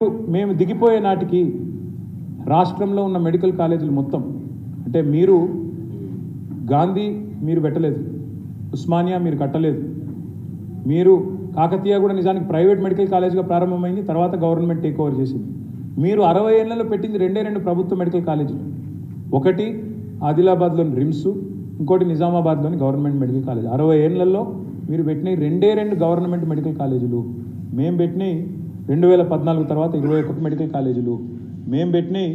మేము దిగిపోయే నాటికి రాష్ట్రంలో ఉన్న మెడికల్ కాలేజీలు మొత్తం అంటే మీరు గాంధీ మీరు పెట్టలేదు ఉస్మానియా మీరు కట్టలేదు మీరు కాకతీయ కూడా నిజానికి ప్రైవేట్ మెడికల్ కాలేజ్గా ప్రారంభమైంది తర్వాత గవర్నమెంట్ టేక్ ఓవర్ చేసింది. మీరు అరవై ఏళ్ళలో పెట్టింది రెండే రెండు ప్రభుత్వ మెడికల్ కాలేజీలు. ఒకటి ఆదిలాబాద్లోని రిమ్స్ ఇంకోటి నిజామాబాద్లోని గవర్నమెంట్ మెడికల్ కాలేజ్. అరవై ఏళ్ళలో మీరు పెట్టిన రెండే రెండు గవర్నమెంట్ మెడికల్ కాలేజీలు. మేము పెట్టినవి రెండు వేల పద్నాలుగు తర్వాత ఇరవై ఒకటి మెడికల్ కాలేజీలు. మేము పెట్టినవి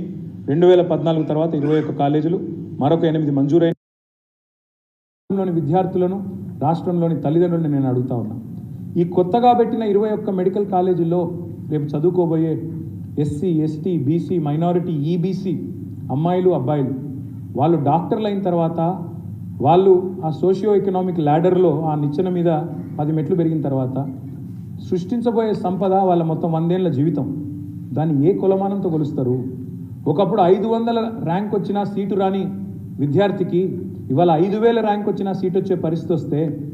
రెండు వేల పద్నాలుగు తర్వాత ఇరవై ఒక్క కాలేజీలు మరొక ఎనిమిది మంజూరైన రాష్ట్రంలోని విద్యార్థులను రాష్ట్రంలోని తల్లిదండ్రులను నేను అడుగుతా ఉన్నా. ఈ కొత్తగా పెట్టిన ఇరవై ఒక్క మెడికల్ కాలేజీల్లో రేపు చదువుకోబోయే SC ST BC minority EBC అమ్మాయిలు అబ్బాయిలు వాళ్ళు డాక్టర్లు అయిన తర్వాత వాళ్ళు ఆ సోషియో ఎకనామిక్ ల్యాడర్లో ఆ నిచ్చెన మీద పది మెట్లు పెరిగిన తర్వాత సృష్టించబోయే సంపద వాళ్ళ మొత్తం వందేళ్ళ జీవితం. దాన్ని ఏ కులమానంతో కొలుస్తారు? ఒకప్పుడు ఐదు వందల ర్యాంక్ వచ్చిన సీటు రాని విద్యార్థికి ఇవాళ ఐదు వేల ర్యాంక్ వచ్చిన సీట్ వచ్చే పరిస్థితి వస్తే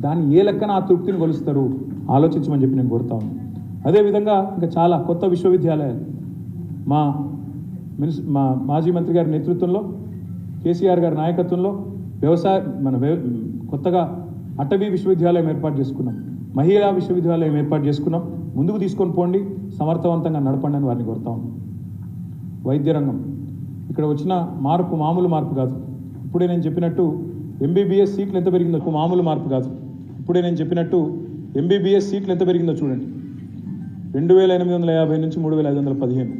దాన్ని ఏ లెక్కన ఆ తృప్తిని కొలుస్తారు? ఆలోచించమని చెప్పి నేను కోరుతా ఉన్నాను. అదేవిధంగా ఇంకా చాలా కొత్త విశ్వవిద్యాలయాలు. మా మినిస్ మా మాజీ మంత్రి గారి నేతృత్వంలో కేసీఆర్ గారి నాయకత్వంలో వ్యవసాయ మన కొత్తగా అటవీ విశ్వవిద్యాలయం ఏర్పాటు చేసుకున్నాం. మహిళా విశ్వవిద్యాలయం ఏర్పాటు చేసుకున్నాం. ముందుకు తీసుకొని పోండి. సమర్థవంతంగా నడపండి అని వారిని కోరుతా ఉన్నాం. వైద్య రంగం. ఇక్కడ వచ్చిన మార్పు మామూలు మార్పు కాదు. ఇప్పుడే నేను చెప్పినట్టు ఎంబీబీఎస్ సీట్లు ఎంత పెరిగిందో మామూలు మార్పు కాదు. ఇప్పుడే నేను చెప్పినట్టు ఎంబీబీఎస్ సీట్లు ఎంత పెరిగిందో చూడండి. రెండు వేల ఎనిమిది వందల యాభై నుంచి మూడు వేల ఐదు వందల పదిహేను.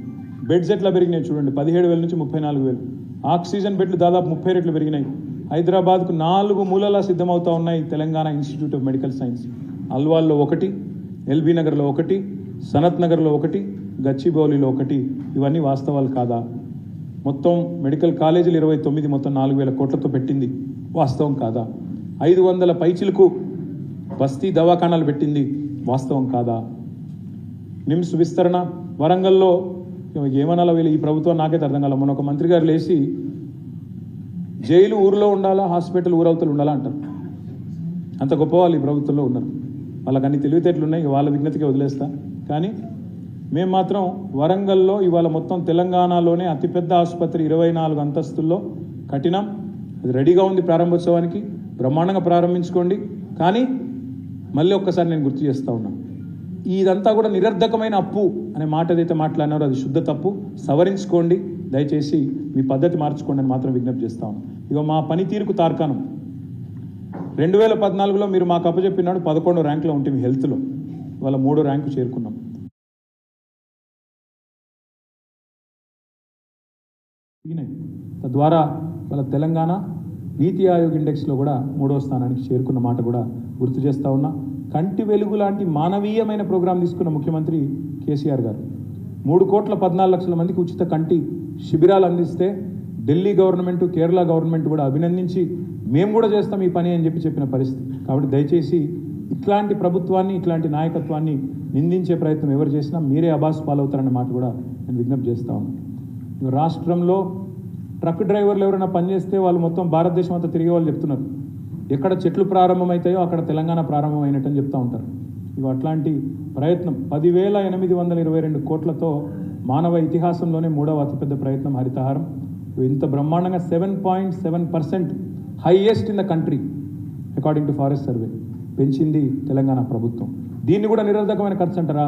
బెడ్స్ ఎట్లా పెరిగినాయి చూడండి. పదిహేడు వేల నుంచి ముప్పై నాలుగు వేలు. ఆక్సిజన్ బెడ్లు దాదాపు ముప్పై రెట్లు పెరిగినాయి. హైదరాబాద్కు నాలుగు మూలలా సిద్ధమవుతా ఉన్నాయి Telangana institute of medical science. అల్వాల్లో ఒకటి ఎల్బీ నగర్లో ఒకటి సనత్ నగర్లో ఒకటి గచ్చిబౌలిలో ఒకటి. ఇవన్నీ వాస్తవాలు కాదా? మొత్తం మెడికల్ కాలేజీలు ఇరవై తొమ్మిది మొత్తం నాలుగు వేల కోట్లతో పెట్టింది. వాస్తవం కాదా? ఐదు వందల పైచిలకు బస్తీ దవాఖానాలు పెట్టింది. వాస్తవం కాదా? నిమ్స్ విస్తరణ వరంగల్లో ఏమనాలో వీళ్ళు ఈ ప్రభుత్వం నాకైతే అర్థం కాల. మొన్న ఒక మంత్రి గారు లేచి జైలు ఊరిలో ఉండాలా? హాస్పిటల్ ఊరవతలు ఉండాలా? అంటారు. అంత గొప్ప వాళ్ళు ఈ ప్రభుత్వంలో ఉన్నారు. వాళ్ళకి అన్ని తెలివితేటలు ఉన్నాయి వాళ్ళ విజ్ఞతకి వదిలేస్తా. కానీ మేము మాత్రం వరంగల్లో ఇవాళ మొత్తం తెలంగాణలోనే అతిపెద్ద ఆసుపత్రి ఇరవై నాలుగు అంతస్తుల్లో కఠినం అది రెడీగా ఉంది ప్రారంభోత్సవానికి బ్రహ్మాండంగా ప్రారంభించుకోండి. కానీ మళ్ళీ ఒక్కసారి నేను గుర్తు చేస్తా ఉన్నా. ఇదంతా కూడా నిరర్ధకమైన అప్పు అనే మాట ఏదైతే మాట్లాడినారో అది శుద్ధ తప్పు. సవరించుకోండి. దయచేసి మీ పద్ధతి మార్చుకోండి అని మాత్రం విజ్ఞప్తి చేస్తా ఉన్నాం. ఇక మా పనితీరుకు తార్కాణం. రెండు వేల పద్నాలుగులో మీరు మాకు అప్పచెప్పినాడు పదకొండో ర్యాంకులో ఉంటే మీ హెల్త్లో. ఇవాళ మూడో ర్యాంకు చేరుకున్నాం. తద్వారా వాళ్ళ తెలంగాణ నీతి ఆయోగ్ ఇండెక్స్లో కూడా మూడో స్థానానికి చేరుకున్న మాట కూడా గుర్తు చేస్తూ ఉన్నా. కంటి వెలుగు లాంటి మానవీయమైన ప్రోగ్రాం తీసుకున్న ముఖ్యమంత్రి కేసీఆర్ గారు. మూడు కోట్ల పద్నాలుగు లక్షల మందికి ఉచిత కంటి శిబిరాలు అందిస్తే ఢిల్లీ గవర్నమెంట్ కేరళ గవర్నమెంట్ కూడా అభినందించి మేము కూడా చేస్తాం ఈ పని అని చెప్పి చెప్పిన పరిస్థితి. కాబట్టి దయచేసి ఇట్లాంటి ప్రభుత్వాన్ని ఇట్లాంటి నాయకత్వాన్ని నిందించే ప్రయత్నం ఎవరు చేసినా మీరే అబాస్ పాలవుతారన్న మాట కూడా నేను విజ్ఞప్తి చేస్తా ఉన్నాను రాష్ట్రంలో ట్రక్ డ్రైవర్లు ఎవరైనా పనిచేస్తే వాళ్ళు మొత్తం భారతదేశం అంతా తిరిగే వాళ్ళు చెప్తున్నారు. ఎక్కడ చెట్లు ప్రారంభమవుతాయో అక్కడ తెలంగాణ ప్రారంభమైనట్టని చెప్తూ ఉంటారు. ఇవి అట్లాంటి ప్రయత్నం పదివేల ఎనిమిది వందల ఇరవై రెండు కోట్లతో మానవ ఇతిహాసంలోనే మూడవ అతిపెద్ద ప్రయత్నం హరితహారం. ఇంత బ్రహ్మాండంగా seven point seven percent highest in the country according to forest survey పెంచింది తెలంగాణ ప్రభుత్వం. దీన్ని కూడా నిరోధకమైన ఖర్చు అంటారా?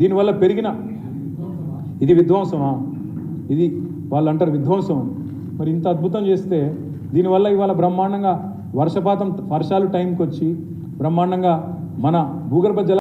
దీనివల్ల పెరిగిన ఇది విధ్వంసమా? ఇది వాళ్ళు అంటారు విధ్వంసం. మరి ఇంత అద్భుతం చేస్తే దీనివల్ల ఇవాళ బ్రహ్మాండంగా వర్షపాతం వర్షాలు టైంకి వచ్చి బ్రహ్మాండంగా మన భూగర్భ జల